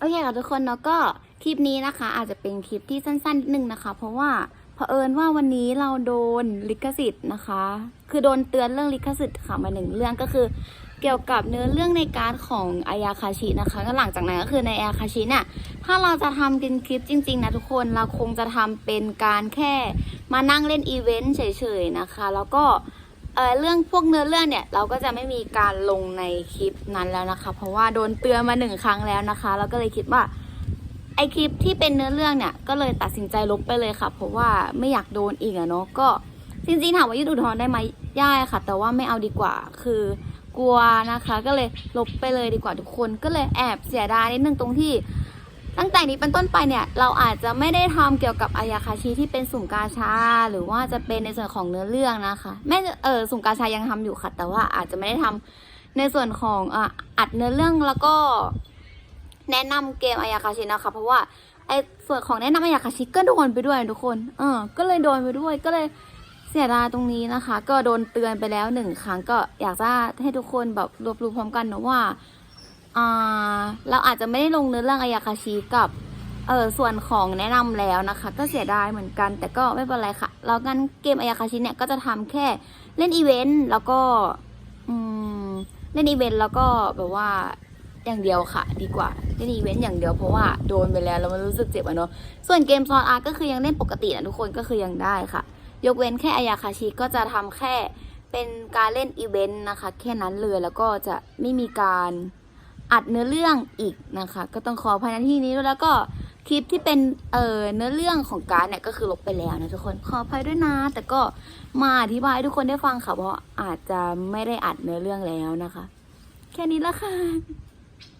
โอเคค่ะทุกคนเนาะก็คลิปนี้นะคะ อาจจะเป็นคลิปที่สั้นๆนิดนึงนะคะ เพราะว่าเผอิญว่าวันนี้เราโดนลิขสิทธิ์นะคะ คือโดนเตือนเรื่องลิขสิทธิ์ค่ะมาหนึ่งเรื่องก็คือ เกี่ยวกับเนื้อเรื่องในการของอายาคาชินะคะก็หลังจากนั้นก็คือในอายาคาชิเนี่ยถ้าเราจะทำเป็นคลิปจริง ๆนะทุกคนเราคงจะทำเป็นการแค่มานั่งเล่นอีเวนต์เฉยๆนะคะ แล้วก็ เออเรื่องพวกเนื้อเรื่องเนี่ยเราก็จะไม่มีการลงในคลิปนั้นแล้วนะคะ เพราะว่าโดนเตือนมาหนึ่งครั้งแล้วนะคะแล้วก็เลยคิดว่าไอคลิปที่เป็นเนื้อเรื่องเนี่ยก็เลยตัดสินใจลบไปเลยค่ะ เพราะว่าไม่อยากโดนอีกอะเนาะก็จริงๆถามว่ายื่นอุทธรณ์ได้ไหมได้ค่ะ แต่ว่าไม่เอาดีกว่าคือกลัวนะคะ ก็เลยลบไปเลยดีกว่าทุกคน ก็เลยแอบเสียดายนิดนึงตรงที่ ตั้งแต่นี้เป็นต้นไปเนี่ยเราอาจจะไม่ได้ทำเกี่ยวกับอายาคาชิที่เป็นสุ่มกาชา หรือว่าจะเป็นในส่วนของเนื้อเรื่องนะคะแม่เออสุ่มกาชายังทำอยู่ค่ะ แต่ว่าอาจจะไม่ได้ทำในส่วนของออัดเนื้อเรื่องแล้วก็แนะนำเกมอายาคาชินะคะ เพราะว่าไอ้ส่วนของแนะนำอายาคาชิก็โดนไปด้วยทุกคน เออ ก็เลยโดนไปด้วยก็เลยเสียดายตรงนี้นะคะ ก็โดนเตือนไปแล้วหนึ่งครั้งก็อยากจะให้ทุกคนแบบรวบรู้พร้อมกันนะว่า เราอาจจะไม่ได้ลงเนื้อเรื่องอายาคาชิกับเออส่วนของแนะนำแล้วนะคะ ก็เสียดายเหมือนกัน แต่ก็ไม่เป็นไรค่ะแล้วกันเกมอายาคาชิเนี่ยก็จะทำแค่เล่นอีเวนต์แล้วก็อืมเล่นอีเวนต์แล้วก็แบบว่าอย่างเดียวค่ะ ดีกว่าเล่นอีเวนต์อย่างเดียวเพราะว่าโดนไปแล้วแล้วมันรู้สึกเจ็บอะเนาะส่วนเกมซอนอาร์ก็คือยังเล่นปกตินะทุกคนก็คือยังได้ค่ะ ยกเว้นแค่อายาคาชิก็จะทำแค่เป็นการเล่นอีเวนต์นะคะ แค่นั้นเลยแล้วก็จะไม่มีการ อัดเนื้อเรื่องอีกนะคะ ก็ต้องขออภัยในที่นี้ด้วยแล้วก็คลิปที่เป็นเออเนื้อเรื่องของการเนี่ยก็คือลบไปแล้วนะทุกคนขออภัยด้วยนะ แต่ก็มาอธิบายให้ทุกคนได้ฟังค่ะเพราะอาจจะไม่ได้อัดเนื้อเรื่องแล้วนะคะ แค่นี้ละค่ะ